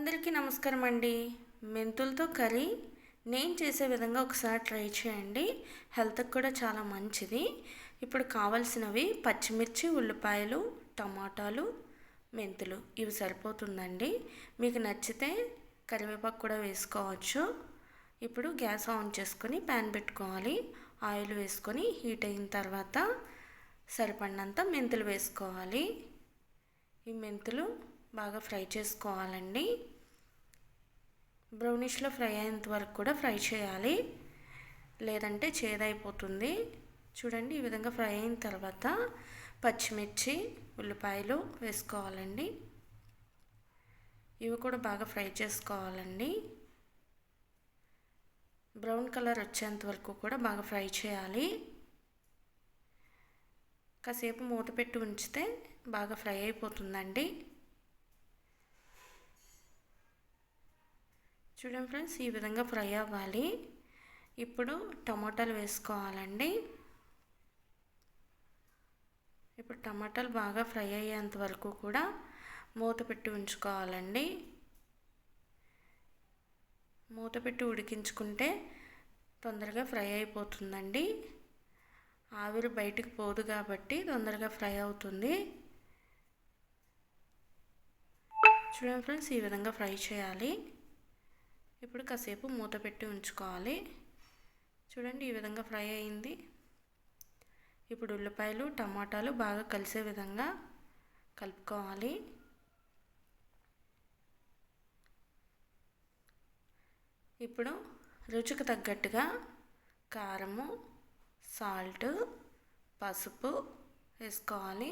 అందరికీ నమస్కారం అండి. మెంతులతో కర్రీ నేను చేసే విధంగా ఒకసారి ట్రై చేయండి. హెల్త్కి కూడా చాలా మంచిది. ఇప్పుడు కావాల్సినవి పచ్చిమిర్చి ఉల్లిపాయలు టమాటాలు మెంతులు. ఇవి సరిపోతుందండి. మీకు నచ్చితే కరివేపాకు కూడా వేసుకోవచ్చు. ఇప్పుడు గ్యాస్ ఆన్ చేసుకొని ప్యాన్ పెట్టుకోవాలి. ఆయిల్ వేసుకొని హీట్ అయిన తర్వాత సరిపడినంత మెంతులు వేసుకోవాలి. ఈ మెంతులు బాగా ఫ్రై చేసుకోవాలండి. బ్రౌనిష్లో ఫ్రై అయ్యేంత వరకు కూడా ఫ్రై చేయాలి. లేదంటే చేదైపోతుంది. చూడండి ఈ విధంగా ఫ్రై అయిన తర్వాత పచ్చిమిర్చి ఉల్లిపాయలు వేసుకోవాలండి. ఇవి కూడా బాగా ఫ్రై చేసుకోవాలండి. బ్రౌన్ కలర్ వచ్చేంత వరకు కూడా బాగా ఫ్రై చేయాలి. కాసేపు మూత పెట్టి ఉంచితే బాగా ఫ్రై అయిపోతుందండి. చూడండి ఫ్రెండ్స్ ఈ విధంగా ఫ్రై అవ్వాలి. ఇప్పుడు టమాటాలు వేసుకోవాలండి. ఇప్పుడు టమాటాలు బాగా ఫ్రై అయ్యేంత వరకు కూడా మూత పెట్టి ఉంచుకోవాలండి. మూత పెట్టి ఉడికించుకుంటే తొందరగా ఫ్రై అయిపోతుందండి. ఆవిరి బయటికి పోదు కాబట్టి తొందరగా ఫ్రై అవుతుంది. చూడండి ఫ్రెండ్స్ ఈ విధంగా ఫ్రై చేయాలి. ఇప్పుడు కాసేపు మూత పెట్టి ఉంచుకోవాలి. చూడండి ఈ విధంగా ఫ్రై అయింది. ఇప్పుడు ఉల్లిపాయలు టమాటాలు బాగా కలిసే విధంగా కలుపుకోవాలి. ఇప్పుడు రుచికి తగ్గట్టుగా కారము సాల్ట్ పసుపు వేసుకోవాలి.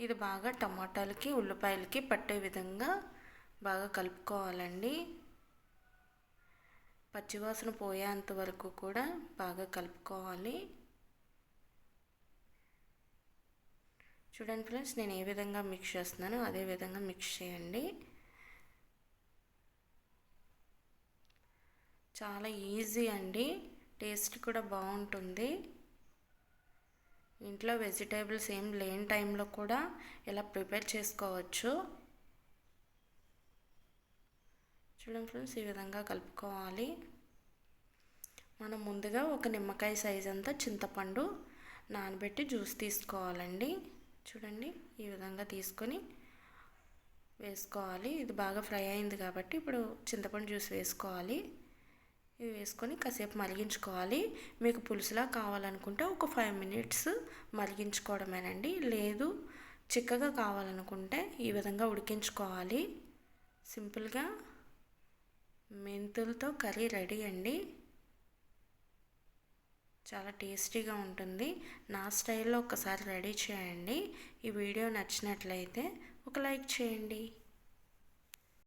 ఇది బాగా టమాటాలకి ఉల్లిపాయలకి పట్టే విధంగా బాగా కలుపుకోవాలండి. పచ్చివాసన పోయేంత వరకు కూడా బాగా కలుపుకోవాలి. చూడండి ఫ్రెండ్స్ నేను ఏ విధంగా మిక్స్ చేస్తున్నానో అదే విధంగా మిక్స్ చేయండి. చాలా ఈజీ అండి. టేస్ట్ కూడా బాగుంటుంది. ఇంట్లో వెజిటేబుల్స్ ఏం లేని టైంలో కూడా ఇలా ప్రిపేర్ చేసుకోవచ్చు. చూడండి ఫ్రెండ్స్ ఈ విధంగా కలుపుకోవాలి. మనం ముందుగా ఒక నిమ్మకాయ సైజ్ అంతా చింతపండు నానబెట్టి జ్యూస్ తీసుకోవాలండి. చూడండి ఈ విధంగా తీసుకొని వేసుకోవాలి. ఇది బాగా ఫ్రై అయింది కాబట్టి ఇప్పుడు చింతపండు జ్యూస్ వేసుకోవాలి. ఇవి వేసుకొని కాసేపు మరిగించుకోవాలి. మీకు పులుసులా కావాలనుకుంటే ఒక ఫైవ్ మినిట్స్ మరిగించుకోవడమేనండి. లేదు చిక్కగా కావాలనుకుంటే ఈ విధంగా ఉడికించుకోవాలి. సింపుల్గా మెంతులతో కర్రీ రెడీ అండి. చాలా టేస్టీగా ఉంటుంది. నా స్టైల్లో ఒకసారి రెడీ చేయండి. ఈ వీడియో నచ్చినట్లయితే ఒక లైక్ చేయండి.